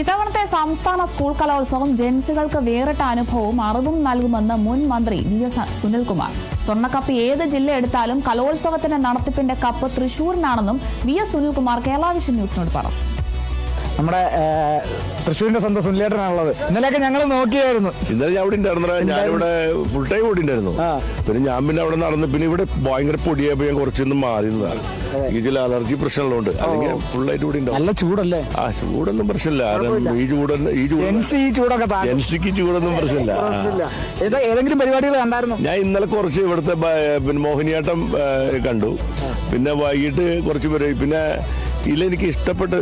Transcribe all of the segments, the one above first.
ഇത്തവണത്തെ സംസ്ഥാന സ്കൂൾ കലോത്സവം ജെൻസുകൾക്ക് വേറിട്ട അനുഭവവും അറിവും നൽകുമെന്ന് മുൻ മന്ത്രി വി എസ് സുനിൽകുമാർ. സ്വർണക്കപ്പ് ഏത് ജില്ല എടുത്താലും കലോത്സവത്തിന്റെ നടത്തിപ്പിന്റെ cup തൃശൂരിനാണെന്നും V S Sunilkumar Kerala vision ന്യൂസിനോട് പറഞ്ഞു. നമ്മുടെ തൃശ്ശൂരിന്റെ സ്വന്തം സുനിലേട്ടനാണുള്ളത്. ഇന്നലെയൊക്കെ ഞങ്ങൾ നോക്കിയായിരുന്നു. ഇന്നലെ ഞാൻ അവിടെ ഉണ്ടായിരുന്നു. ഞാനിവിടെ ഫുൾ ടൈം ഓടി ഉണ്ടായിരുന്നു. പിന്നെ ഞാൻ പിന്നെ അവിടെ നടന്ന് പിന്നെ ഇവിടെ ഭയങ്കര പൊടിയായപ്പോ ഞാൻ കുറച്ചൊന്നും മാറിയതാണ് എനിക്ക് ചില അലർജി പ്രശ്നങ്ങളുണ്ട്. അല്ലെങ്കിൽ ഫുള്ളായിട്ട് ഇവിടെ ഉണ്ടാവും. നല്ല ചൂടല്ലേ? ആ ചൂടൊന്നും പ്രശ്നമില്ല. ഈ ചൂട് ഈ ചൂടൊക്കെ താങ്ങും. ജെൻസിക്ക് ചൂടൊന്നും. പ്രശ്നമില്ല. ഏതെങ്കിലും പരിപാടികൾ കണ്ടായിരുന്നു? ഞാൻ ഇന്നലെ കുറച്ച് ഇവിടുത്തെ പിന്നെ മോഹിനിയാട്ടം കണ്ടു. പിന്നെ വൈകിട്ട് കുറച്ച് പേര് പിന്നെ ഇതിലെനിക്ക് ഇഷ്ടപ്പെട്ട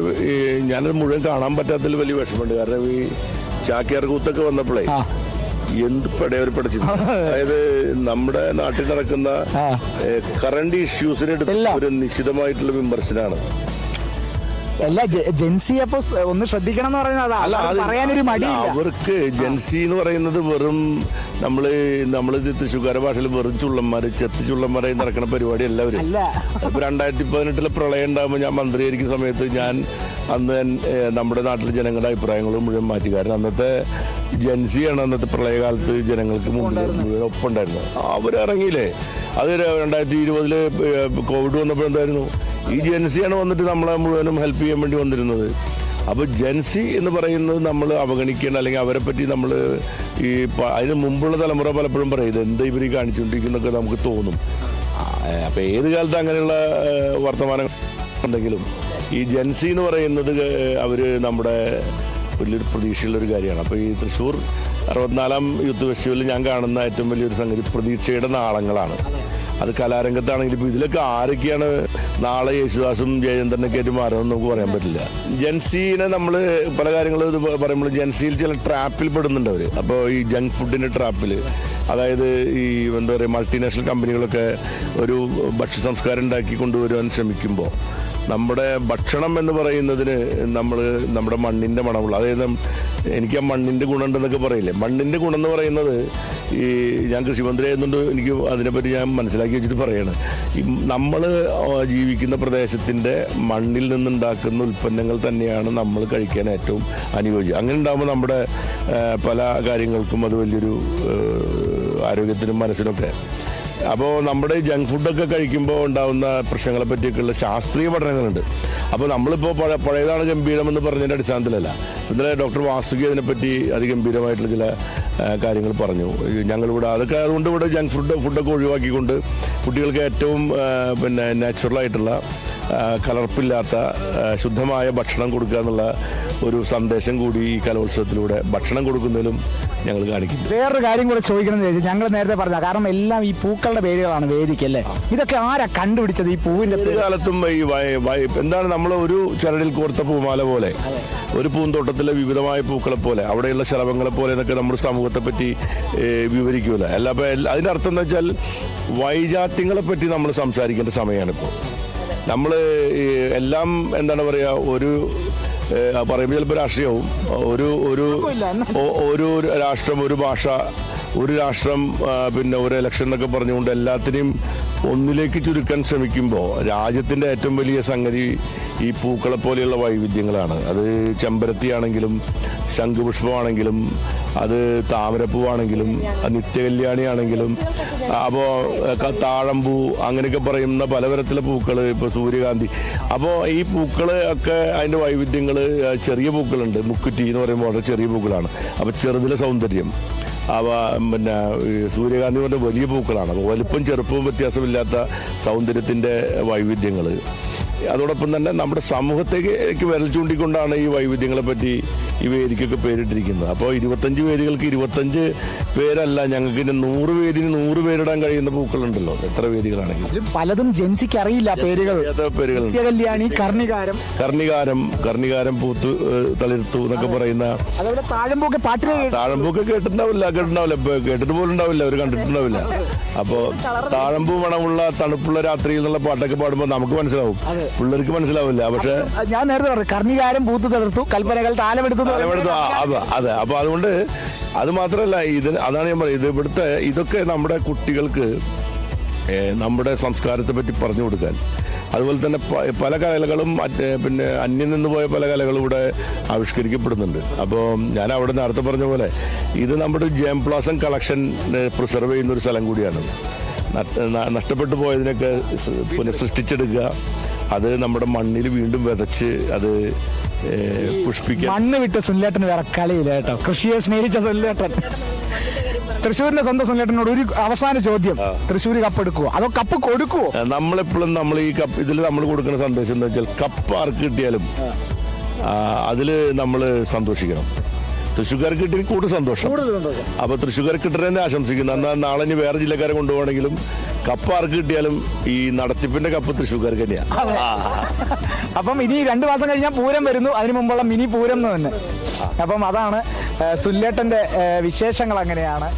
ഞാനത് മുഴുവൻ കാണാൻ പറ്റാത്തതിൽ വലിയ വിഷമമുണ്ട്. കാരണം ഈ ചാക്യാർ കൂത്തൊക്കെ വന്നപ്പോഴേ എന്ത് പടയവർ പഠിച്ചു അതായത് നമ്മുടെ നാട്ടിൽ നടക്കുന്ന. കറണ്ട് ഇഷ്യൂസിനെടുത്ത് ഒരു നിശ്ചിതമായിട്ടുള്ള വിമർശനമാണ് അല്ല ജെൻസി അപ്പൊ ഒന്ന് ശ്രദ്ധിക്കണം എന്ന് പറയുന്നത്. അല്ല പറയാനൊരു മടി അവർക്ക് ജെൻസി എന്ന് പറയുന്നത് വെറും നമ്മൾ നമ്മൾ തൃശ്ശൂക്കാര ഭാഷയിൽ വെറും ചുള്ളന്മാര് ചെത്ത് ചുള്ളന്മാരായി നടക്കുന്ന പരിപാടി എല്ലാവരും ഇപ്പൊ രണ്ടായിരത്തി പതിനെട്ടിലെ പ്രളയം ഉണ്ടാകുമ്പോൾ ഞാൻ മന്ത്രിയായിരിക്കുന്ന സമയത്ത് ഞാൻ അന്ന് നമ്മുടെ നാട്ടിലെ ജനങ്ങളുടെ അഭിപ്രായങ്ങളും മുഴുവൻ മാറ്റി കാരണം അന്നത്തെ ജൻസിയാണ് അന്നത്തെ പ്രളയകാലത്ത് ജനങ്ങൾക്ക് മുമ്പിൽ ഉണ്ടായിരുന്നത്. അവരിറങ്ങിയില്ലേ? അത് രണ്ടായിരത്തി ഇരുപതിൽ കോവിഡ് വന്നപ്പോൾ എന്തായിരുന്നു? ഈ ജൻസിയാണ് വന്നിട്ട് നമ്മളെ മുഴുവനും ഹെൽപ്പ് ചെയ്യാൻ വേണ്ടി വന്നിരുന്നത്. അപ്പോൾ ജെൻസി എന്ന് പറയുന്നത് നമ്മൾ അവഗണിക്കേണ്ട അല്ലെങ്കിൽ അവരെ പറ്റി നമ്മൾ ഈ അതിന് മുമ്പുള്ള തലമുറ പലപ്പോഴും പറയും ഇത് എന്താ ഇവർ കാണിച്ചുകൊണ്ടിരിക്കുന്നൊക്കെ നമുക്ക് തോന്നും. അപ്പോൾ ഏത് കാലത്ത് അങ്ങനെയുള്ള വർത്തമാനങ്ങൾ ഉണ്ടെങ്കിലും ഈ ജെൻസി എന്ന് പറയുന്നത് അവർ നമ്മുടെ വലിയൊരു പ്രതീക്ഷയുള്ള ഒരു കാര്യമാണ്. അപ്പോൾ ഈ തൃശ്ശൂർ അറുപത്തിനാലാം യൂത്ത് ഫെസ്റ്റിവലിൽ ഞാൻ കാണുന്ന ഏറ്റവും വലിയൊരു സംഗതി പ്രതീക്ഷയുടെ നാളങ്ങളാണ്. അത് കലാരംഗത്താണെങ്കിലും ഇപ്പോൾ ഇതിലൊക്കെ ആരൊക്കെയാണ് നാളെ യേശുദാസും ജയചന്ദ്രനൊക്കെ ആയിട്ട് മാറുമെന്ന് നമുക്ക് പറയാൻ പറ്റില്ല. ജൻസീനെ നമ്മൾ പല കാര്യങ്ങളും ഇത് പറയുമ്പോൾ ജൻസിയിൽ ചില ട്രാപ്പിൽ പെടുന്നുണ്ട് അവർ അപ്പോൾ ഈ ജങ്ക് ഫുഡിന്റെ ട്രാപ്പിൽ അതായത് ഈ എന്താ പറയുക മൾട്ടിനാഷണൽ കമ്പനികളൊക്കെ ഒരു ഭക്ഷ്യ സംസ്കാരം ഉണ്ടാക്കി കൊണ്ടുവരുവാൻ ശ്രമിക്കുമ്പോൾ നമ്മുടെ ഭക്ഷണം എന്ന് പറയുന്നതിന് നമ്മൾ നമ്മുടെ മണ്ണിന്റെ മണമുള്ള അതായത് എനിക്ക് ആ മണ്ണിന്റെ ഗുണമുണ്ടെന്നൊക്കെ പറയില്ലേ? മണ്ണിന്റെ ഗുണം എന്ന് പറയുന്നത് ഈ ഞാൻ കൃഷിമന്ത്രി ആയതുകൊണ്ട് എനിക്ക് അതിനെപ്പറ്റി ഞാൻ മനസ്സിലാക്കി വെച്ചിട്ട് പറയാണ്. ഈ നമ്മൾ ജീവിക്കുന്ന പ്രദേശത്തിന്റെ മണ്ണിൽ നിന്നുണ്ടാക്കുന്ന ഉൽപ്പന്നങ്ങൾ തന്നെയാണ് നമ്മൾ കഴിക്കാൻ ഏറ്റവും അനുയോജ്യം. അങ്ങനെ ഉണ്ടാകുമ്പോൾ നമ്മുടെ പല കാര്യങ്ങൾക്കും അത് വലിയൊരു ആരോഗ്യത്തിനും മനസ്സിനൊക്കെ അപ്പോൾ നമ്മുടെ ജങ്ക് ഫുഡൊക്കെ കഴിക്കുമ്പോൾ ഉണ്ടാകുന്ന പ്രശ്നങ്ങളെ പറ്റിയൊക്കെയുള്ള ശാസ്ത്രീയ പഠനങ്ങളുണ്ട്. അപ്പോൾ നമ്മളിപ്പോൾ പഴയ പഴയതാണ് ഗംഭീരമെന്ന് പറഞ്ഞതിന്റെ അടിസ്ഥാനത്തിലല്ല. ഇന്നലെ ഡോക്ടർ വാസുകി അതിനെപ്പറ്റി അതിഗംഭീരമായിട്ടുള്ള ചില കാര്യങ്ങൾ പറഞ്ഞു. ഞങ്ങളിവിടെ അതൊക്കെ അതുകൊണ്ട് ഇവിടെ ജങ്ക് ഫുഡ് ഫുഡൊക്കെ ഒഴിവാക്കിക്കൊണ്ട് കുട്ടികൾക്ക് ഏറ്റവും പിന്നെ നാച്ചുറലായിട്ടുള്ള കലർപ്പില്ലാത്ത ശുദ്ധമായ ഭക്ഷണം കൊടുക്കുക എന്നുള്ള ഒരു സന്ദേശം കൂടി ഈ കലോത്സവത്തിലൂടെ ഭക്ഷണം കൊടുക്കുന്നതിലും ഞങ്ങൾ കാണിക്കുന്നു. വേറൊരു കാര്യം കൂടെ ചോദിക്കണം ചോദിച്ചു ഞങ്ങൾ നേരത്തെ പറഞ്ഞ കാരണം എല്ലാം ഈ പൂക്കളുടെ പേരുകളാണ് വേദിക്ക് അല്ലേ ഇതൊക്കെ ആരാ കണ്ടുപിടിച്ചത് ഈ പൂവിന്റെ കാലത്തും ഈ എന്താണ് നമ്മൾ ഒരു ചരടിൽ കോർത്ത പൂമാല പോലെ ഒരു പൂന്തോട്ടത്തിലെ വിവിധമായ പൂക്കളെ പോലെ അവിടെയുള്ള ശലഭങ്ങളെ പോലെ എന്നൊക്കെ നമ്മുടെ സമൂഹത്തെ പറ്റി വിവരിക്കൂല. അല്ല അപ്പൊ അതിന്റെ അർത്ഥം എന്ന് വെച്ചാൽ വൈജാത്യങ്ങളെ പറ്റി നമ്മൾ സംസാരിക്കേണ്ട സമയമാണ് ഇപ്പോൾ നമ്മൾ എല്ലാം എന്താണ് പറയുക ഒരു പറയുമ്പോൾ ചിലപ്പോൾ രാഷ്ട്രീയവും ഒരു ഒരു ഒരു രാഷ്ട്രം ഒരു ഭാഷ ഒരു രാഷ്ട്രം പിന്നെ ഒരു ഇലക്ഷൻ എന്നൊക്കെ പറഞ്ഞുകൊണ്ട് എല്ലാത്തിനെയും ഒന്നിലേക്ക് ചുരുക്കാൻ ശ്രമിക്കുമ്പോൾ രാജ്യത്തിന്റെ ഏറ്റവും വലിയ സംഗതി ഈ പൂക്കളെ പോലെയുള്ള വൈവിധ്യങ്ങളാണ്. അത് ചെമ്പരത്തിയാണെങ്കിലും ശംഖുപുഷ്പമാണെങ്കിലും അത് താമരപ്പൂവാണെങ്കിലും നിത്യകല്യാണിയാണെങ്കിലും അപ്പോൾ താഴമ്പൂ അങ്ങനെയൊക്കെ പറയുന്ന പലതരത്തിലെ പൂക്കൾ ഇപ്പോൾ സൂര്യകാന്തി. അപ്പോൾ ഈ പൂക്കൾ ഒക്കെ അതിന്റെ വൈവിധ്യങ്ങൾ ചെറിയ പൂക്കളുണ്ട്. മുക്കുറ്റി എന്ന് പറയുമ്പോൾ വളരെ ചെറിയ പൂക്കളാണ്. അപ്പോൾ ചെറുതിലെ സൗന്ദര്യം. അവ പിന്നെ സൂര്യകാന്തി കൊണ്ട് വലിയ പൂക്കളാണ്. അപ്പോൾ വലുപ്പം ചെറുപ്പവും വ്യത്യാസമില്ലാത്ത സൗന്ദര്യത്തിന്റെ വൈവിധ്യങ്ങൾ അതോടൊപ്പം തന്നെ നമ്മുടെ സമൂഹത്തേക്ക് വിരൽ ചൂണ്ടിക്കൊണ്ടാണ് ഈ വൈവിധ്യങ്ങളെ പറ്റി ഈ വേദിക്കൊക്കെ പേരിട്ടിരിക്കുന്നത്. അപ്പോൾ ഇരുപത്തഞ്ച് വേദികൾക്ക് ഇരുപത്തഞ്ച് പേരല്ല ഞങ്ങൾക്ക് ഇനി നൂറ് വേദിന് നൂറ് പേരിടാൻ കഴിയുന്ന പൂക്കളുണ്ടല്ലോ. എത്ര വേദികളാണെങ്കിലും. പലതും ജെൻസിക്ക് അറിയില്ല പേരുകൾ. പേരുകൾ കല്യാണി കർണികാരം. കർണികാരം കർണികാരം പൂത്ത് തളിർത്തു എന്നൊക്കെ പറയുന്ന താഴമ്പൂക്ക് പാട്ടിൽ താഴമ്പൂക്കെ കേട്ടിട്ടുണ്ടാവില്ല കേട്ടിട്ടുണ്ടാവില്ല കേട്ടിട്ട് പോലും ഉണ്ടാവില്ല അവർ കണ്ടിട്ടുണ്ടാവില്ല. അപ്പോ താഴമ്പൂ മണമുള്ള തണുപ്പുള്ള രാത്രിയിൽ എന്നുള്ള പാട്ടൊക്കെ പാടുമ്പോൾ നമുക്ക് മനസ്സിലാവും. പിള്ളേർക്ക് മനസ്സിലാവില്ല. പക്ഷെ ഞാൻ നേരത്തെ പറഞ്ഞു കർണികാരം പൂത്ത് തളിർത്തു കൽപ്പനകൾ താലമെടുത്തു അതെ അതെ. അപ്പൊ അതുകൊണ്ട് അത് മാത്രമല്ല ഇത് അതാണ് ഞാൻ പറയുന്നത്. ഇവിടുത്തെ ഇതൊക്കെ നമ്മുടെ കുട്ടികൾക്ക് നമ്മുടെ സംസ്കാരത്തെ പറ്റി പറഞ്ഞു കൊടുക്കാൻ. അതുപോലെ തന്നെ പല കലകളും മറ്റേ പിന്നെ അന്യം നിന്ന് പോയ പല കലകളും ഇവിടെ ആവിഷ്കരിക്കപ്പെടുന്നുണ്ട്. അപ്പോൾ ഞാൻ അവിടെ നേരത്തെ പറഞ്ഞ പോലെ ഇത് നമ്മുടെ ജെം പ്ലാസം കളക്ഷൻ പ്രിസർവ് ചെയ്യുന്ന ഒരു സ്ഥലം കൂടിയാണ്. നഷ്ടപ്പെട്ടു പോയതിനൊക്കെ പുനഃസൃഷ്ടിച്ചെടുക്കുക. അത് നമ്മുടെ മണ്ണിൽ വീണ്ടും വിതച്ച് അത് പുഷ്പിക്കാൻ. മണ്ണ് വിട്ട സുനിലേട്ടന് വേറെ കളിയില്ല കേട്ടോ. കൃഷിയെ സ്നേഹിച്ച സുനിലേട്ടൻ. തൃശ്ശൂരിന്റെ സ്വന്തം സുനിലേട്ടനോട് ഒരു അവസാന ചോദ്യം. തൃശ്ശൂർ കപ്പ് എടുക്കുവോ? അതോ കപ്പ് കൊടുക്കുവോ? നമ്മളെപ്പോഴും നമ്മൾ ഈ കപ്പ് ഇതിൽ നമ്മൾ കൊടുക്കുന്ന സന്ദേശം എന്താ വെച്ചാൽ കപ്പ് ആർക്ക് കിട്ടിയാലും അതിൽ നമ്മൾ സന്തോഷിക്കണം. തൃശ്ശൂർക്കാർക്ക് കിട്ടിയ കൂടുതൽ സന്തോഷം. അപ്പൊ തൃശ്ശൂർക്കാർക്ക് തന്നെ ആശംസിക്കുന്നു. എന്നാൽ നാളെ ഇനി വേറെ ജില്ലക്കാരെ കൊണ്ടുപോകണമെങ്കിലും കപ്പ് ആർക്ക് കിട്ടിയാലും ഈ നടത്തിപ്പിന്റെ കപ്പ് തൃശ്ശൂർക്കാർക്ക് തന്നെയാണ് അപ്പം ഇനി രണ്ടു മാസം കഴിഞ്ഞാൽ പൂരം വരുന്നു. അതിന് മുമ്പുള്ള മിനി പൂരം എന്ന് തന്നെ. അപ്പം അതാണ് സുല്ലേട്ടന്റെ വിശേഷങ്ങൾ അങ്ങനെയാണ്.